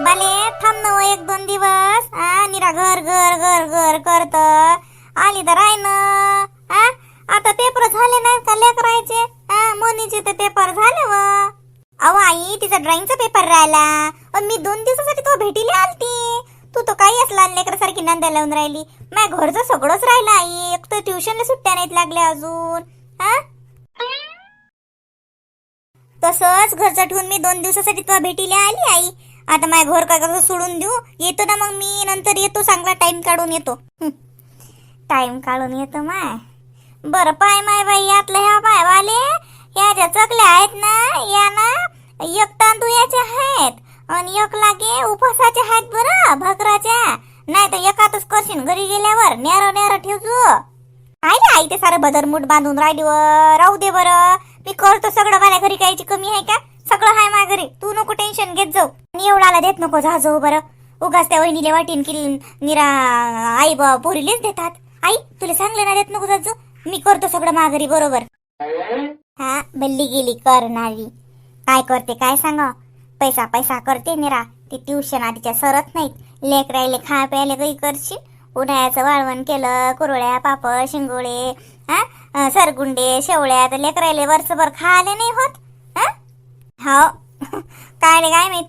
बाले थांब ना एक दोन दिवस. हा निरा घर घर घर घर करत. आली तर आहे ना. हा आता पेपर झाले नाही का लेकरायचे? हा मोनीचे तर पेपर झाले व. अहो आई तिचा ड्रॉइंगचा पेपर राहिला. पण मी दोन दिवसासाठी तो भेटीला आलती. तू तो काही असला लेकरासारखी नंदा लावून राहिली. माझ्या घरचं सगळंच राहिलं आई. एक तर ट्युशनला सुट्ट्या नाहीत लागल्या अजून. हा तसंच घरचं ठेवून मी दोन दिवसासाठी तुला भेटीला आली आई. आता माझ्या घर काय सोडून देऊ. येतो ना मग मी नंतर येतो चांगला टाइम काढून येतो. टाइम काढून येतो माय. बरं पाय माय बाई यातलं ह्या पाय वाले ह्या ज्या चकल्या आहेत ना या ना एक तांदूळाच्या आहेत आणि एक लागे उपासाच्या आहेत बरं भकराच्या. नाही तर एकातच करशील घरी गेल्यावर न्यार न्यार ठेवतो आहे आई ते सारं बदरमूट बांधून राहिली राहू दे बरं. मी करतो सगळं माझ्या घरी कायची कमी आहे का? सगळं हाय माझ्या घरी. तू नको टेन्शन घेत जाऊ. आणि एवढाला देत नको जा जाऊ बरं. उगाच त्या वहिनीले वाटीन की निरा आई बा पोरीलेच देतात. आई तुला सांगलं ना देत नको जात जाऊ मी करतो सगळं माघरी बरोबर. हा बल्ली गेली करणारी. काय करते काय सांगा? पैसा पैसा करते निरा. ती ट्युशन आधीच्या सरत नाहीत. लेक राहिले खा प्यायला काही करशील. उन्हाळ्याचं वाळवण केलं कुरड्या पापड शिंगोळे हा सरगुंडे शेवळ्या. तर वर्षभर खायला नाही होत. हा. हो काय रे काय माहीत?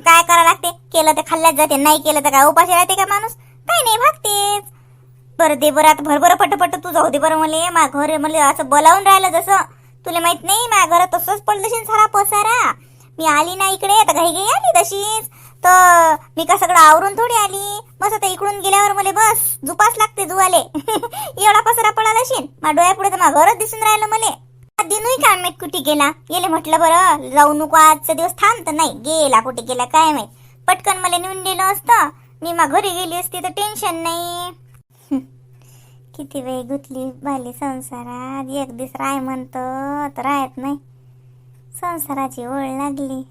काय करा लागते? केलं तर खाल्ल्याच जाते नाही केलं तर काय? उपाशी राहते का माणूस? काय नाही भागतेच. बरं दे बरं आता भरभर पटपट तू जाऊ दे बरं मला. मा घर मला असं बोलावून राहिलं जसं. तुला माहीत नाही माझ्या घरात तसंच पडलं सारा पसारा. मी आली ना इकडे आता घाई घाई आली तशीच. तर मी का सगळं आवरून थोडी आली? मस्त आता इकडून गेल्यावर मला बस झुपास लागते जुवाले. एवढा पसरा पडाला मा डोळ्या डोळ्यापुढे तर मा घरच दिसून राहिलं मला. दिनूही काय माहीत कुठे गेला? गेले म्हटलं बरं जाऊ नको आजचा दिवस थांब तर नाही. गेला कुठे गेला काय माहीत? पटकन मला नेऊन दिलं असतं. मी मा घरी गेली असती तर टेन्शन नाही. किती वेळ गुतली भाली संसारात. एक दिवस राय म्हणतो तर राहत नाही. संसाराची ओळ लागली.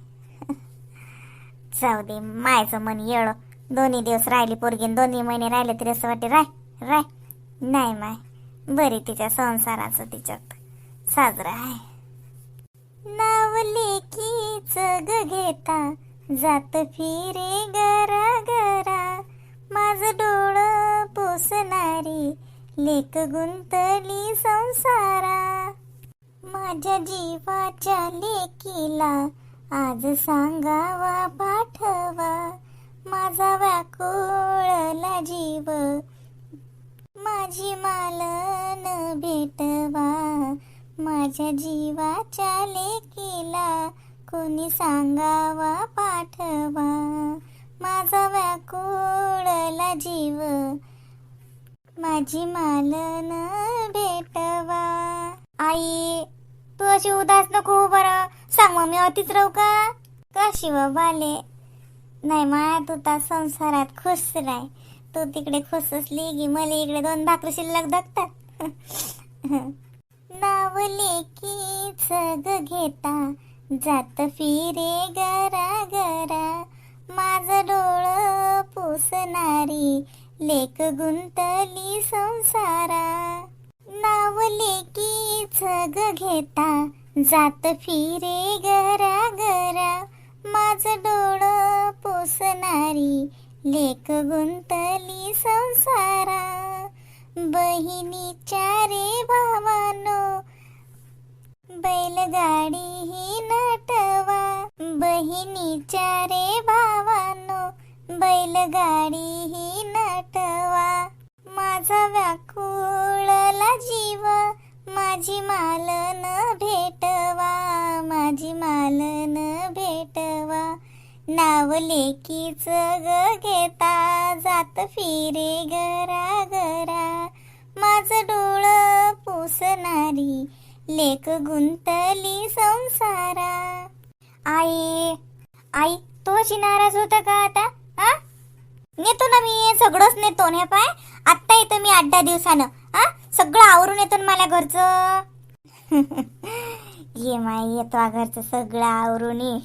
जाऊ दे मायचं मन येळ. दोन्ही दिवस राहिली पोरगी दोन्ही महिने राहिले तरी असं वाटते राय राय. नाही माय बरी तिच्या संसाराचं तिच्यात. साजरा आहे. नाव लेकीच ग घेता जात फिरे गरा गरा माझ डोळ पोसणारी लेक गुंतली संसारा. माझ्या जीवाच्या लेकीला आज सांगावा पाठवा. माझा व्याकुळला जीव माझी मालन भेटवा. माझ्या जीवाच्या लेकीला कोणी सांगावा पाठवा. माझा व्याकुळला जीव माझी मालन भेटवा. आई तू अशी उदास नको बरं. सांग मग मी अतीच राहू का? का शिव बाले नाही माया तू तर संसारात खुश राय तू तिकडे खुश असली की मला इकडे दोन भाकरी शिल्लक धकतात. नाव की जग घेता जात फिरे गरा गरा माझ डोळ पुसणारी लेक गुंतली संसारा. नाव लेकीच ग घेता जात फिरे गरा गरा माझ डोळ पुसणारी लेक गुंतली संसारा. बहिणीच्या रे भावानो बैलगाडी ही नटवा. बहिणीच्या रे भावानो बैलगाडी ही नटवा. माझा व्याकुळला जीव माझी मालन लेकीच ग घेता जात फिरे घरा घरा माझ डोळ पुसणारी लेक गुंतली संसारा. आई आई तो नाराज होता का आता? हा नेतो ना मी सगळंच नेतो हे पाय. आत्ता येतो मी आठ दहा दिवसानं. हा सगळं आवरून येतो ना मला घरचं. ये माय येतो घरचं सगळं आवरून ये.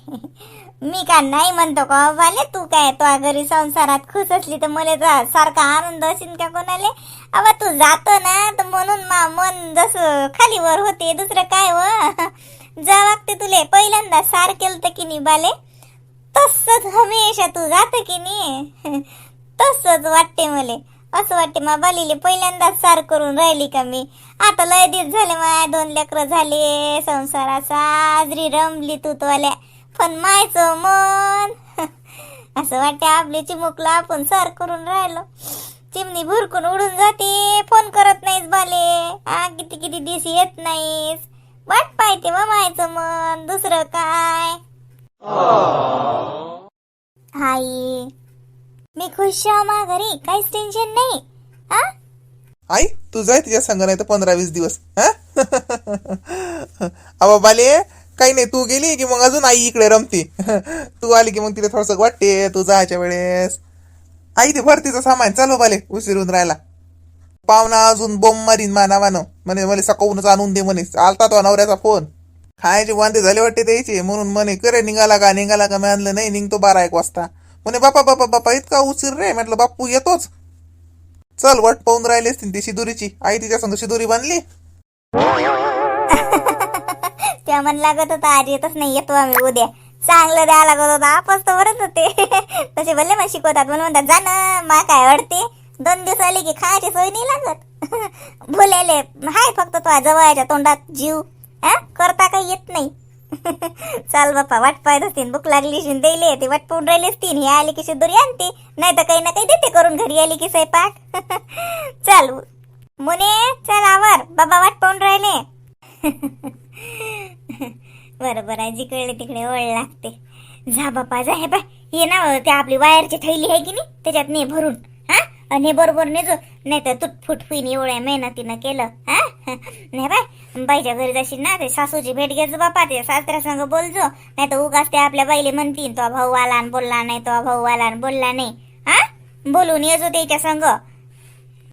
मी का नाही म्हणतो का? वाले तू काय तो घरी संसारात खुश असली तर मला जा सारखा आनंद असेल का कोणाले? अबा तू जातो ना तर म्हणून मा मन जसं खाली वर होते दुसरं काय व? जा वागते तुले. पहिल्यांदा सार केलं तर की नाही बाले? तसंच हमेशा तू जात की नाही? तसंच वाटते मले. असं वाटते मा बालीले पहिल्यांदाच सार करून राहिली का मी? आता लय दिवस झाले माय दोन लेकरं झाले संसारात साजरी रमली तू तोल्या. पण मायचं मन. असं वाटते आपली चिमुकला आपण सार करून राहिलो. चिमणी भुरकून उडून जाते. फोन करत नाहीस बाले. आ किती किती दिवस येत नाहीस. वाट पाहिजे मग मायचं मन. दुसरं काय? आई मी खुश आहे मा घरी. काहीच टेन्शन नाही. आ? आई तू जाय तिच्या संग नाही तर पंधरा वीस दिवस. हा अबा बाले. काही नाही तू गेली की मग अजून आई इकडे रमती. तू आली की मग तिला थोडस वाटते तू जायच्या वेळेस. आई ते भरतीचं सामान चालू हो बाले उशिरून राहिला. पाहुणा अजून बोंब मारीन मा नावानं. म्हणे मला सकवूनच आणून दे म्हणे. आलता तो नवऱ्याचा फोन खायचे वांदे झाले वाटते द्यायचे म्हणून म्हणे करे निघाला का निघाला का? मी आणलं नाही निघतो बारा एक वाजता. म्हणे बापा बापा बापा इतका उशीर रे. म्हटलं बापू येतोच. चल वाट पाहून राहिलीस असतील ती शिदुरीची. आई तिच्या संग शिदुरी बांधली? त्या मन लागत होता आज येतच नाही येतो आम्ही उद्या. चांगलं द्या लागत होता आपच तर बरंच होते. तसे भले मग शिकवतात म्हणून म्हणतात जा ना मा काय आवडते दोन दिवस आले की खायची सोय नाही लागत. भुलेले हाय फक्त तो जवळच्या तोंडात जीव. हा? करता काही येत नाही. चाल बाप्पा वाट पाहत असतील भूक लागली शिन द्यायले ते वाट पाहून राहिले असतील हे आली की शिदोरी आणते. नाही तर काही ना काही देते करून घरी आली की स्वयंपाक. चालू. मुने चल आवर. बाबा वाट पाहून राहिले. बरोबर आहे जिकडे तिकडे ओळ लागते. जा बापा जा. हे पाय हे ना ते आपली वायरची थैली आहे की नाही त्याच्यात ने भरून. हा? आणि बरोबर नेजो नाही तर तुटफुट होईन एवढ्या मेहनतीनं केलं. हा? नाही बाय? बाईच्या घरी जाशील ना ते सासूची भेट घ्यायचो बापा ते सासऱ्या संग बोलजो नाही तर उगाच ते आपल्या बाईले म्हणतील तो भाऊ आला आणि बोलला नाही तो भाऊ आला आणि बोलला नाही. हा? बोलून येजो त्याच्या संग.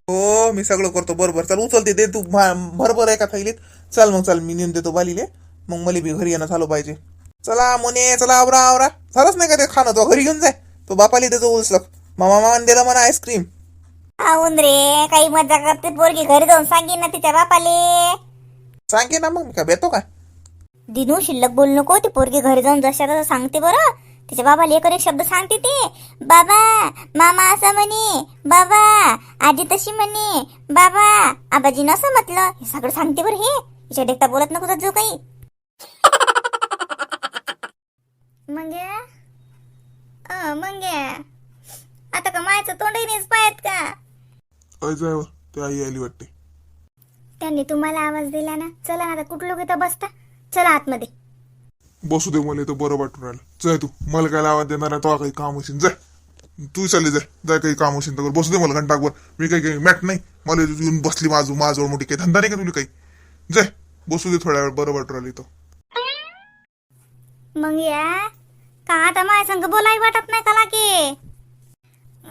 हो मी सगळं करतो. बरोबर. चल उचलते दे तू. भरभर आहे का थैलीत. चल मग चल मी नेऊन देतो बालीले. मग मला बी घरी येणं झालं पाहिजे. चला मोने चला आवरा आवरा. झालंच नाही का ते खाणं? तो घरी घेऊन जाय. तो बापाली त्याचं उचलक मामा मामाने दिलं म्हणा आईस्क्रीम. आऊन रे काही मजा करते. पोरगी घरी जाऊन सांगेन ना तिच्या बापाले. सांगे ना मग मी काय बेतो का? दिनू शिल्लक बोल नको. ती पोरगी घरी जाऊन जशा तसं सांगते बरं. तिच्या बाबाला एक एक शब्द सांगते ते. बाबा मामा असं म्हणे. बाबा आजी तशी म्हणे. बाबा आबाजी नसं म्हटलं. हे सगळं सांगते बरं हे. हिच्या देखता बोलत नको जो काही मंग्या अ मंग्या आता का मायचं तोंडही नाहीच पाहत का? अय जाय ते आई आली वाटते. त्यांनी तुम्हाला आवाज दिला ना? चला ना आता कुठं लोक इथं बसता? चला आतमध्ये. बसू दे मला इथं बरं वाटून राहिलं. जाय तू मला काय आवाज देणार आहे तो काही काम असेल जाय. तू चालली जाय जाय काही काम असेल तर बसू दे मला घंटाकभर मी काही काही मॅट नाही. मला इथं येऊन बसली माझू माझ्याजवळ मोठी काही धंदा नाही का तुला काही? जाय. बसू दे थोड्या वेळ बरं वाटून राहिलं इथं. मग या. का आता माझ्या संग बोलाय वाटत नाही का की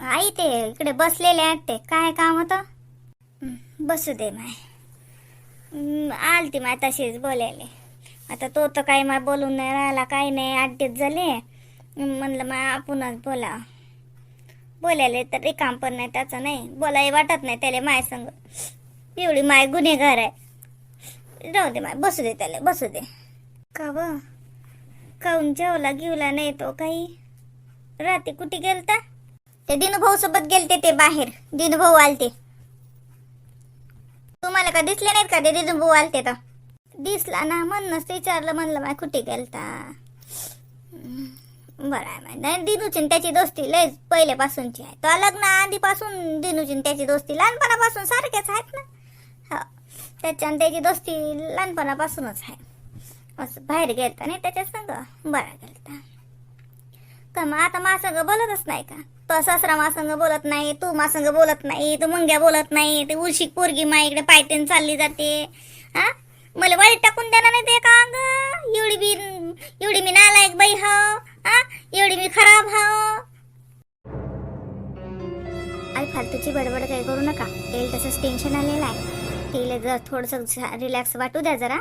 आई ते इकडे बसलेले आहेत ते. काय काम होतं? बसू दे माय. आलती माय तशीच बोलायले. आता तो तर काही माय बोलून नाही राहिला काही नाही अड्डेच झाले. म्हणलं माय आपणच बोला बोलायले तर काम पण नाही त्याचं नाही. बोलाय वाटत नाही त्याला माय संग. एवढी माय गुन्हेगार आहे. राहू दे माय बसू दे त्याला बसू दे. का ब काऊन जेवला गिवला नाही तो काही. रात्री कुठे गेलता? ते दिनूभाऊ सोबत गेलते ते बाहेर. दिनूभाऊ आलते. तुम्हाला का दिसले नाहीत का ते दिनूभाऊ आलते तर? दिसला ना म्हणूनच विचारलं म्हणलं माय कुठे गेलता? बरं आहे माय नाही दिनूची त्याची दोस्ती लय पहिल्यापासूनची आहे. तो लग्न आधीपासून दिनूची त्याची दोस्ती लहानपणापासून सारख्याच आहेत ना? हो त्याच्या त्याची दोस्ती लहानपणापासूनच आहे. असं बाहेर गेलता नाही त्याच्या संग? बरा गेलता. का मग आता मा संग बोलतच नाही का? तो ससरा मा संग बोलत नाही तू मा संग बोलत नाही तू मुंग्या बोलत नाही ते उशी पोरगी मा इकडे पायतेन चालली जाते. हा? मला वाईट टाकून देणार नाही ते का अंग एवढी बी एवढी मी नालायक बाई हाव हा? एवढी मी खराब हाव आई फालतूची बडबड काही करू नका. तेल तसंच टेन्शन आलेलं आहे. तेल जर थोडस रिलॅक्स वाटू द्या जरा.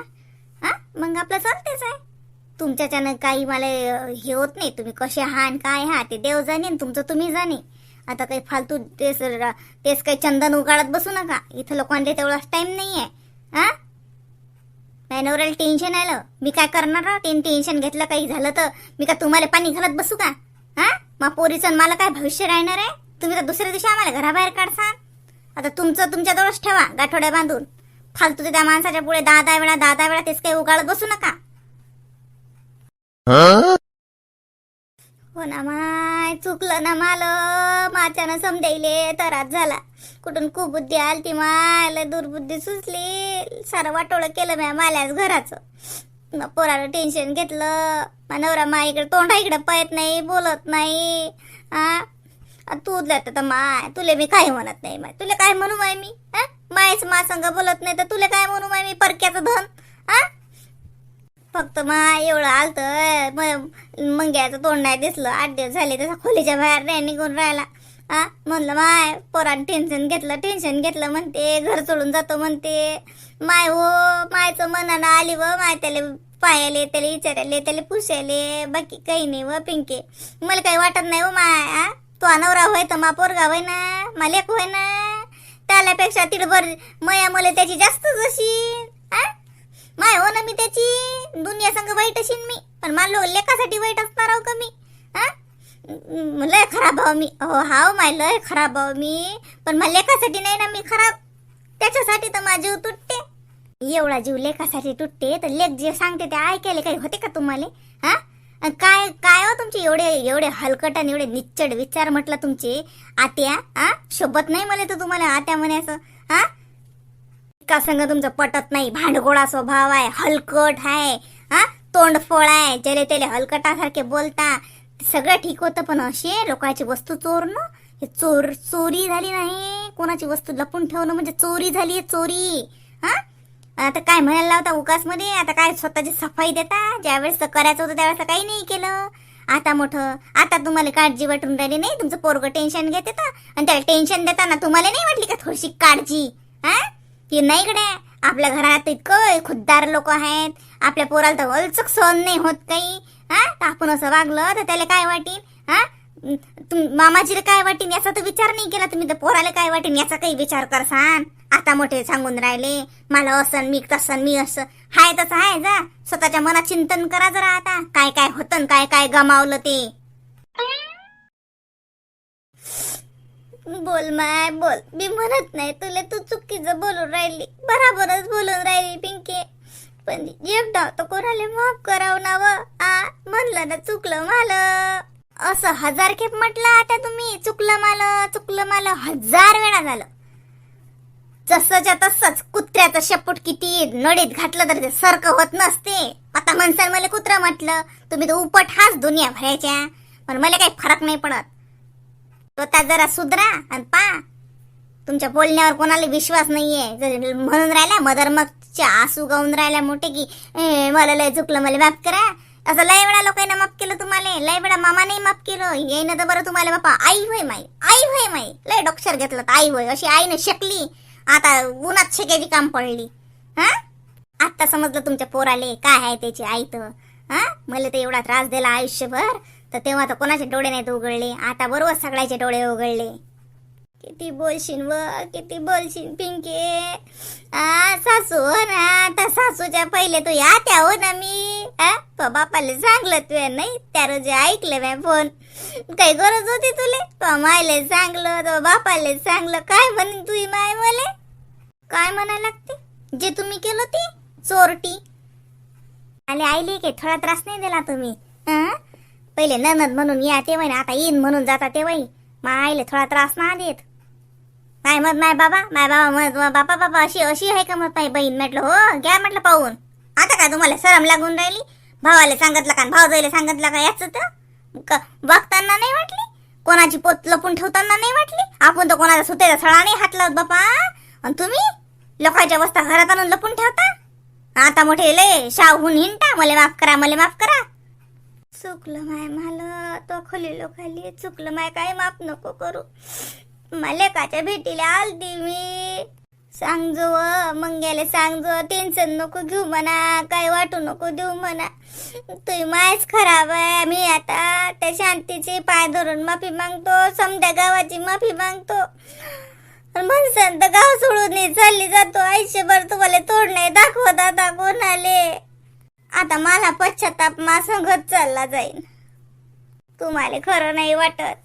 हा? मग आपलं चालतेच आहे. तुमच्याच्यानं काही मला हे होत नाही. तुम्ही कसे आहात आणि काय हा ते देव जाणे तुमचं तुम्ही जाणे. आता काही फालतू तेच तेच काही चंदन उगाळत बसू नका. इथं लोकांना तेवढाच टाइम नाही आहे हा? माझ्या नवऱ्याला टेन्शन आलं. मी काय करणार राव? टेन टेन्शन घेतलं काही झालं तर? मी का तुम्हाला पाणी घालत बसू का? हा? मग पोरीचं आणि मला काय भविष्य राहणार आहे? तुम्ही तर दुसऱ्या दिवशी आम्हाला घराबाहेर काढसान. आता तुमचं तुमच्याजवळच ठेवा गाठोड्या बांधून. फालतू ते त्या माणसाच्या पुढे दहा दहा वेळा दहा दहा वेळा तेच काही उगाळत बसू नका. हो? ना माय चुकलं ना माल. माझ्यानं समजायले तरात झाला. कुठून कुबुद्धी आलती माय लय दुर्बुद्धी सुचली. सारं वाटोळं केलं म्या माल्याच घराचं. मग पोराला टेन्शन घेतलं. नवरा मा इकडे तोंडा इकडे पळत नाही बोलत नाही. हा तूच तर माय तुले मी काय म्हणत नाही माय. तुला काय म्हणू माय मी? मायच मा संग बोलत नाही तर तुला काय म्हणू माय मी परक्याचं धन? हा? फक्त माय एवढं आलत मंग्याचं तोंड नाही दिसलं. आठ दिवस झाले तसा खोलीच्या बाहेर नाही निघून राहिला. हा? म्हणलं माय पोरान टेन्शन घेतलं टेन्शन घेतलं म्हणते घर सोडून जातो म्हणते. माय हो मायचं मनानं आली व माय त्याला पायाले त्याला विचारायले त्याला पुसायले. बाकी काही नाही व पिंके. मला काही वाटत नाही व माय हा? तो अनवरा होय तर मा पोरगा होय ना मा लेक होय ना त्याल्यापेक्षा तिडभर मया मला त्याची जास्त जशी माय हो ना मी त्याची. दुनिया संग वाईट असीन मी पण मानलो लेखासाठी वाईट असणार आहो का मी हा लय खराब आहो मी. हो हाव माय लय खराब आहो मी. पण मला लेखासाठी नाही ना मी खराब. त्याच्यासाठी तर माझा जीव तुटते. एवढा जीव लेखासाठी तुटते तर लेख जे सांगते ते ऐकायला काही होते का तुम्हाला हा काय काय हो तुमचे एवढे एवढे हलकट आणि एवढे निच्चड विचार म्हटलं तुमचे? आत्या हा शोभत नाही मला तर तुम्हाला आत्या म्हणायचं हा का संग तुमचं पटत नाही. भांडगोळा स्वभाव आहे हलकट आहे हा तोंडफोळ आहे ज्याले त्याले हलकटासारखे बोलता. सगळं ठीक होतं पण असे लोकांची वस्तू चोरणं? हे चोर चोरी झाली नाही. कोणाची वस्तू लपून ठेवणं म्हणजे चोरी झाली चोरी हा आता काय म्हणायला होता उकासमध्ये आता काय स्वतःची सफाई देता? ज्यावेळेस तर करायचं होतं त्यावेळेस काही नाही केलं. आता मोठं आता तुम्हाला काळजी वाटून राहिली नाही? तुमचं पोरग टेन्शन घेते तर आणि त्याला टेन्शन देताना तुम्हाला नाही वाटली का थोडीशी काळजी? हा? की नाही कडे आपल्या घरात इतकं खुद्दार लोक आहेत. आपल्या पोराला तर वलचक सहन नाही होत काही. हा? तर आपण असं वागलं तर त्याला काय वाटेल? हा? तुम मामाजीला काय वाटेन याचा तर विचार नाही केला. तुम्ही तर पोराला काय वाटेन याचा काही विचार करसान? आता मोठे सांगून राहिले मला असं मी तसं मी असं. हाय तसं आहे जा. स्वतःच्या मनात चिंतन करा जरा आता. काय काय होतं काय काय गमावलं ते. बोल माय बोल. मी म्हणत नाही तुला तू चुकीचं बोलून राहिली. बराबरच बोलून राहिली पिंके. पण एकदा तर कोणाला माफ करावं ना व? आ म्हणलं ना चुकलं मला. असं हजार खेप म्हटलं आता तुम्ही. चुकलं मला चुकलं मला. हजार वेळा झालं. जसंच्या तसंच कुत्र्याचं शेपूट किती नडीत घातलं तर ते सारखं होत नसते. आता म्हणसाल मला कुत्रा म्हटलं तुम्ही तर उपट हाच दुनिया भरायच्या. पण मला काही फरक नाही पडत. स्वतः जरा सुधरा आणि पा. तुमच्या बोलण्यावर कोणाला विश्वास नाहीये. म्हणून राहिला मदर मगच्या आसू गाऊन राहिला मोठे की मला लय चुकलं मला माफ करा. असं लय वेळा लोकांना माफ केलं तुम्हाला. लय वेळा मामाने माफ केलं. येईन तर बरं तुम्हाला बापा आई होय माई आई होय माई. लय डॉक्टर घेतलं तर आई होय. अशी आईने शकली. आता उन्हात शेकायची काम पडली. हा? आता समजलं तुमच्या पोराले काय आहे त्याची आई तर. हा? मला तर एवढा त्रास दिला आयुष्यभर. तर तेव्हा तर कोणाचे डोळे नाहीत उघडले. आता बरोबर सगळ्याचे डोळे उघडले. किती बोलशील व किती बोलशील पिंके? आ सासू हो ना आता सासूच्या पहिले तू या त्या हो ना मी. तो बापाला सांगलं तू नाही? त्या रोजी ऐकलं मी फोन. काही गरज होती तुले? तो मायले सांगलं तो बापाले सांगलं काय म्हणे तुझी माय मले? काय म्हणायला लागते? जे तुम्ही केलं ते चोरटी. आले आईले के थोडा त्रास नाही दिला तुम्ही? पहिले ननद म्हणून या तेव्हा ना आता येईन म्हणून जाता ते मा आईले थोडा त्रास ना देत. काय मत माय बाबा माय बाबा मत बापा बाबा अशी अशी आहे का मत माय बहीण? म्हटलं हो घ्या म्हटलं पाहून. आता काय तुम्हाला शरम लागून राहिली? भावाला सांगितलं का? भाऊ जायला सांगितलं का याच तर? बघताना नाही वाटली? कोणाची पोत लपून ठेवताना नाही वाटली? आपण तर कोणाचा सुतेचा सळा नाही हात लावत बापा. आणि तुम्ही? लोकांच्या वस्ता घरात आणून लपून ठेवता? आता मोठे लय शाहून हिंटा मला माफ करा मला माफ करा. चुकलं माय मला तो खोलीलो खाली चुकलं माय काय माफ नको करू. मलेकाच्या भेटीला आलती मी. सांगजो मंग्याला सांगजो टेन्शन नको घेऊ म्हणा काय वाटू नको देऊ म्हणा. तुझी मायच खराब आहे मी आता त्या शांतीचे पाय धरून माफी मागतो समद्या गावाची माफी मागतो. पण तर गाव सोडून चालली जातो आयुष्यभर तुम्हाला तोड नाही दाखवत आता कोणाले. आता मला पश्चाताप मा संगत चालला जाईल तुम्हाला खरं नाही वाटत.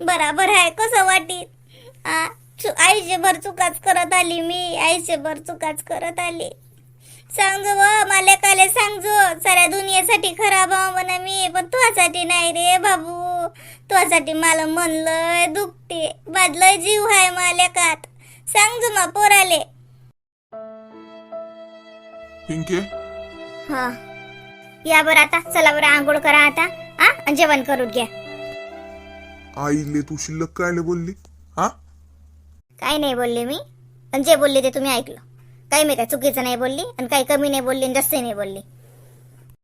बराबर आहे कसं वाटीत आयुष्यभर चुकाच करत आली मी. आयुष्यभर चुकाच करत आली. सांगजो व मला काले सांगजो साऱ्या दुनियेसाठी खराब म्हणा मी. पण तुझ्यासाठी नाही रे बाबू. तुझ्यासाठी मला मन लय दुखते. बादलय जीव आहे मला कात. सांगजो मा पोराले. पिंके? हा. या बरं आता. चला बरं आंघोळ करा आता. हा जेवण करून घ्या. आईले तू शिल्लक कायले बोलली? काही नाही बोलले मी. पण जे बोलले ते तुम्ही ऐकलं. काही मी काय चुकीचं नाही बोलली आणि काही कमी नाही बोलली आणि जास्त नाही बोलली.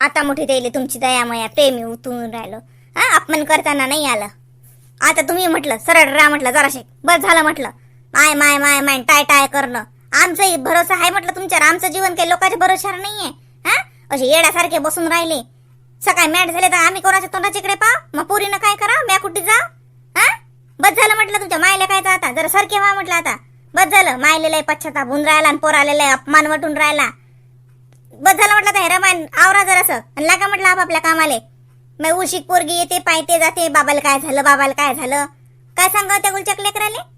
आता मोठी त्याला तुमची दयामया प्रेमी उतरून राहिलो. हा अपमान करताना नाही आलं. आता तुम्ही म्हटलं सरळ रा म्हटलं जराशे. बस झालं म्हटलं. माय माय माय माय टाय टाय करणं. आमचाही भरोसा आहे म्हटलं तुमच्यावर. आमचं जीवन काही लोकांच्या भरोशावर नाहीये. हा? असे येड्यासारखे बसून राहिले. सकाळी मॅट झाले तर आम्ही कोणाच्या तोंडाच्याकडे पाव मग पोरीनं काय करा म्या कुठे जा हा? बस झालं म्हटलं तुमच्या मायला काय आता. जरा सरके व्हा म्हटलं आता. बस झालं. मायले लय पश्चाताप होऊन राहिला आणि पोराले आहे अपमान वाटून राहिला. बस झालं म्हटलं तर रमान आवरा जरासं. आणि लागा म्हटलं आपापल्या कामाले. मग उशिक पोरगी येते पायते जाते. बाबाला काय झालं बाबाला काय झालं? काय सांगा त्या गुलचक लेकराले?